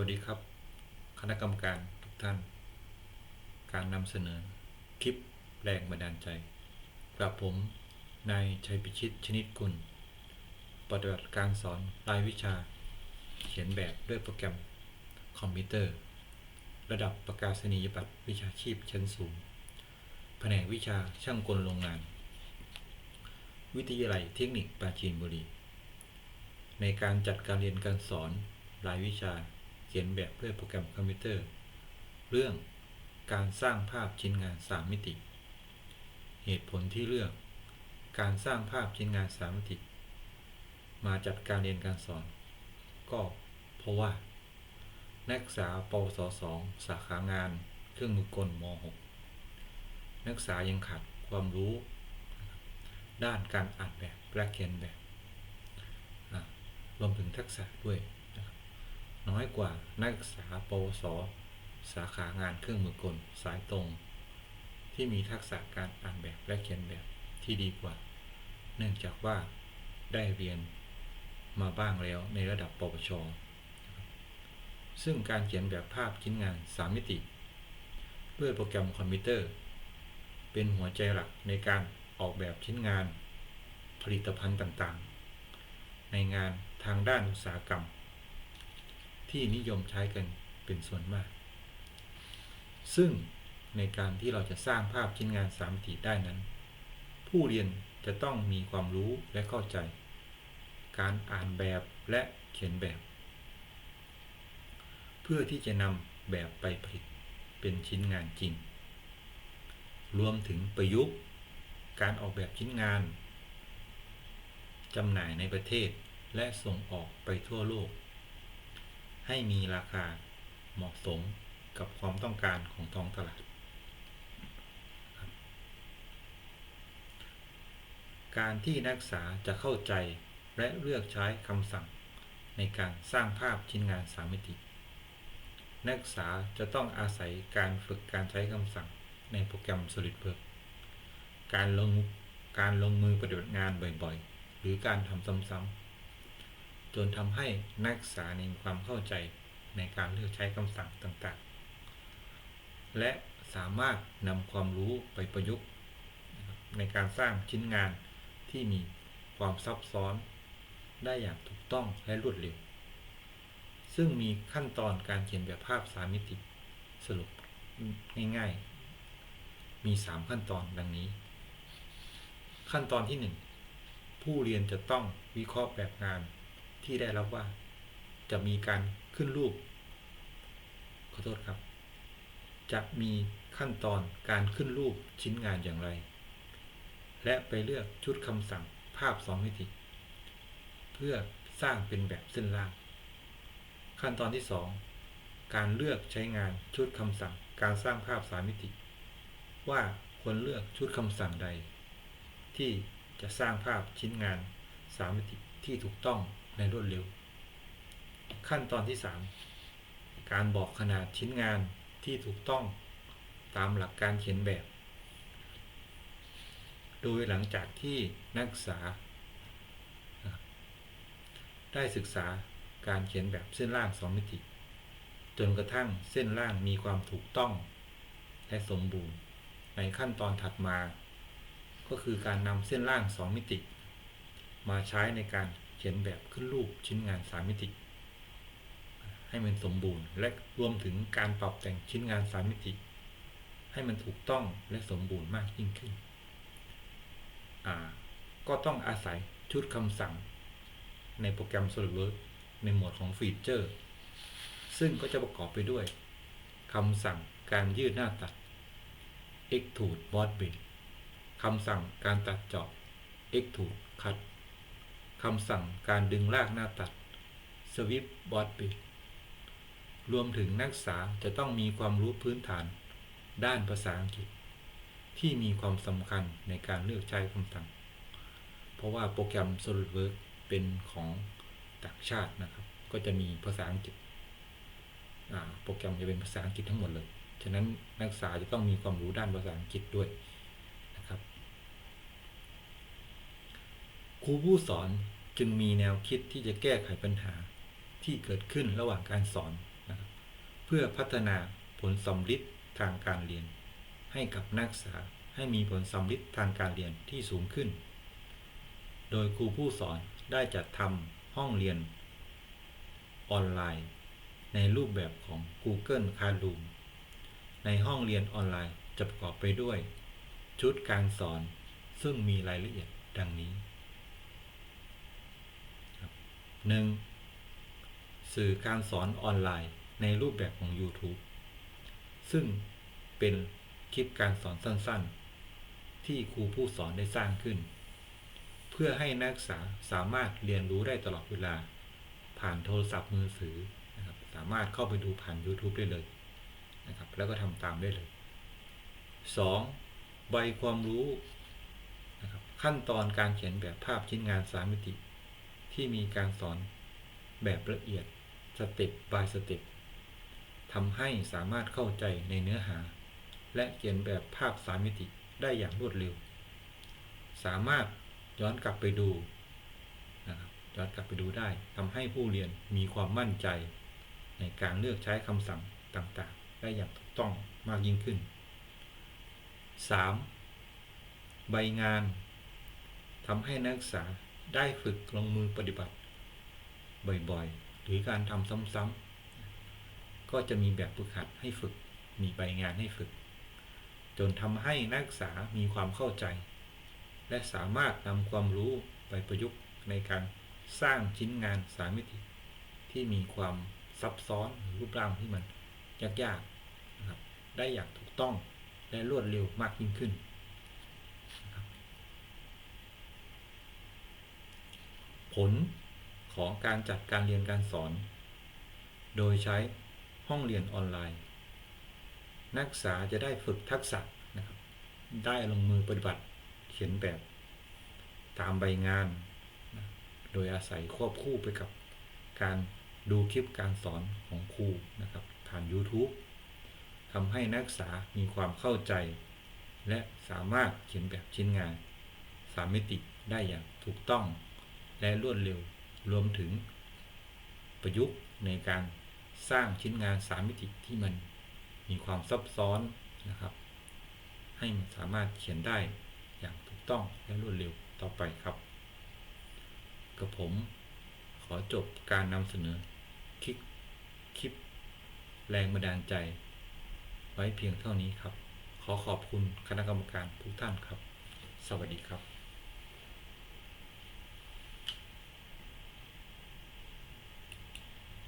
วัสดีครับ คณะกรรมการทุกท่าน การนำเสนอ คลิปแรงบันดาลใจกับผมนายชัยพิชิตชนิดกุลปฏิบัติการสอนรายวิชา เขียนแบบด้วยโปรแกรมคอมพิวเตอร์ ระดับประกาศนียบัตรวิชาชีพชั้นสูง แผนกวิชาช่างกลโรงงาน วิทยาลัยเทคนิคปราจีนบุรี ในการจัดการเรียนการสอนรายวิชา เขียนแบบด้วยโปรแกรมคอมพิวเตอร์ เรื่องการสร้างภาพชิ้นงาน 3 มิติ เหตุผลที่เลือก การสร้างภาพชิ้นงาน 3 มิติ มาจัดการเรียนการสอน ก็เพราะว่า นักศึกษาปวส 2 สาขางานเครื่องมือกลม .6 นักศึกษายังขาดความรู้ ด้านการอ่านแบบและเขียนแบบรวมถึงทักษะด้วย น้อยกว่านักศึกษาปวส สาขางานเครื่องมือกล สายตรง ที่มีทักษะการอ่านแบบและเขียนแบบที่ดีกว่า เนื่องจากว่าได้เรียนมาบ้างแล้วในระดับปวช ซึ่งการเขียนแบบภาพชิ้นงาน 3 มิติ ด้วยโปรแกรมคอมพิวเตอร์ เป็นหัวใจหลักในการออกแบบชิ้นงาน ผลิตภัณฑ์ต่างๆ ในงานทางด้านอุตสาหกรรม ที่นิยมใช้กันเป็นส่วนมาก ซึ่งในการที่เราจะสร้างภาพชิ้นงานสามมิติได้นั้น ผู้เรียนจะต้องมีความรู้และเข้าใจ การอ่านแบบและเขียนแบบ เพื่อที่จะนำแบบไปผลิตเป็นชิ้นงานจริง รวมถึงประยุกต์ การออกแบบชิ้นงานจำหน่ายในประเทศและส่งออกไปทั่วโลก ให้มีราคาเหมาะสมกับความต้องการของท้องตลาด การที่นักศึกษาจะเข้าใจและเลือกใช้คำสั่งในการสร้างภาพชิ้นงานสามมิติ นักศึกษาจะต้องอาศัยการฝึกการใช้คำสั่งในโปรแกรม SolidWorks การลงการลงมือปฏิบัติงานบ่อยๆ หรือการทำซ้ำๆ จนทำให้นักศึกษามีความเข้าใจในการเลือกใช้คำสั่งต่างๆ และสามารถนำความรู้ไปประยุกต์ในการสร้างชิ้นงานที่มีความซับซ้อน ได้อย่างถูกต้องและรวดเร็ว ซึ่งมีขั้นตอนการเขียนแบบภาพสามมิติสรุปง่ายๆ มี 3 ขั้นตอนดังนี้ ขั้นตอนที่ 1 ผู้เรียนจะต้องวิเคราะห์แบบงาน ที่ได้รับว่า จะมีการขึ้นรูป ขอโทษครับ จะมีขั้นตอนการขึ้นรูปชิ้นงานอย่างไร และไปเลือกชุดคำสั่งภาพ2มิติ เพื่อสร้างเป็นแบบเส้นล่าง ขั้นตอนที่ 2 การเลือกใช้งานชุดคำสั่งการสร้างภาพ3มิติ ว่าควรเลือกชุดคำสั่งใด ที่จะสร้างภาพชิ้นงาน3มิติที่ถูกต้อง ในรวดเร็ว ขั้นตอนที่ 3 การบอกขนาดชิ้นงานที่ถูกต้องตามหลักการเขียนแบบ โดยหลังจากที่นักศึกษา ได้ศึกษาการเขียนแบบเส้นล่าง2มิติ จนกระทั่งเส้นล่างมีความถูกต้อง และสมบูรณ์ในขั้นตอนถัดมา ก็คือการนำเส้นล่าง2มิติ มาใช้ในการ เขียนแบบขึ้นรูปชิ้นงาน3มิติ ให้มันสมบูรณ์ และรวมถึงการปรับแต่งชิ้นงาน3มิติ ให้มันถูกต้องและสมบูรณ์มากยิ่งขึ้น ก็ต้องอาศัยชุดคำสั่ง ในโปรแกรม SolidWorks ในหมวดของฟีเจอร์ ซึ่งก็จะประกอบไปด้วยคำสั่งการยืดหน้าตัด Extrude Boss Bend คำสั่งการตัดเจาะ Extrude Cut คำสั่งการดึงลากหน้าตัด Sweep Boss Bend รวมถึงนักศึกษาจะต้องมีความรู้พื้นฐาน ด้านภาษาอังกฤษ ที่มีความสำคัญในการเลือกใช้คำสั่ง เพราะว่าโปรแกรม SolidWorks เป็นของต่างชาตินะครับ ก็จะมีภาษาอังกฤษ โปรแกรมจะเป็นภาษาอังกฤษทั้งหมดเลย ฉะนั้นนักศึกษาจะต้องมีความรู้ด้านภาษาอังกฤษด้วยนะครับ ครูผู้สอนจึงมีแนวคิดที่จะแก้ไขปัญหาที่เกิดขึ้นระหว่างการสอนนะเพื่อพัฒนาผลสำลิดทางการเรียน ให้กับนักศึกษาให้มีผลสำลิดทางการเรียนที่สูงขึ้น โดยครูผู้สอนได้จัดทำห้องเรียน ออนไลน์ ในรูปแบบของ Google Classroom ในห้องเรียนออนไลน์จะประกอบไปด้วย ชุดการสอนซึ่งมีรายละเอียดดังนี้ 1. สื่อการสอนออนไลน์ในรูปแบบของ YouTube ซึ่งเป็นคลิปการสอนสั้นๆ ที่ครูผู้สอนได้สร้างขึ้น เพื่อให้นักศึกษาสามารถเรียนรู้ได้ตลอดเวลา ผ่านโทรศัพท์มือถือนะครับสามารถเข้าไปดูผ่าน YouTube ได้เลยนะครับแล้วก็ทำตามได้เลย 2. ใบความรู้นะครับขั้นตอนการเขียนแบบภาพชิ้นงานสามมิติ ที่มีการสอนแบบละเอียดสเต็ป by สเต็ปทำให้สามารถเข้าใจในเนื้อหา และเขียนแบบภาพสามมิติได้อย่างรวดเร็ว สามารถย้อนกลับไปดูนะครับย้อนกลับไปดูได้ทำให้ผู้เรียนมีความมั่นใจ ในการเลือกใช้คำสั่งต่างๆ ได้อย่างถูกต้องมากยิ่งขึ้น 3. ใบงานทำให้นักศึกษา ได้ฝึกลงมือปฏิบัติ บ่อยๆ หรือการทำซ้ำๆ ก็จะมีแบบฝึกหัดให้ฝึก มีใบงานให้ฝึก จนทำให้นักศึกษามีความเข้าใจ และสามารถนำความรู้ไปประยุกต์ในการสร้างชิ้นงานสามมิติ ที่มีความซับซ้อนหรือรูปร่างที่มันยากๆนะครับได้อย่างถูกต้องและรวดเร็วมากยิ่งขึ้นนะครับ ผลของการจัดการเรียนการสอน โดยใช้ห้องเรียนออนไลน์ นักศึกษาจะได้ฝึกทักษะนะครับ ได้ลงมือปฏิบัติเขียนแบบ ตามใบงาน โดยอาศัยควบคู่ไปกับการดูคลิปการสอนของครูนะครับ ผ่าน YouTube ทำให้นักศึกษามีความเข้าใจ และสามารถเขียนแบบชิ้นงานสามมิติได้อย่างถูกต้อง และรวดเร็ว รวมถึงประยุกต์ในการสร้างชิ้นงานสามมิติที่มันมีความซับซ้อนนะครับ ให้มันสามารถเขียนได้อย่างถูกต้องและรวดเร็วต่อไปครับกับผมขอจบการนำเสนอคลิปคลิป แรงบันดาลใจ ไว้เพียงเท่านี้ครับ ขอขอบคุณคณะกรรมการทุกท่านครับ สวัสดีครับ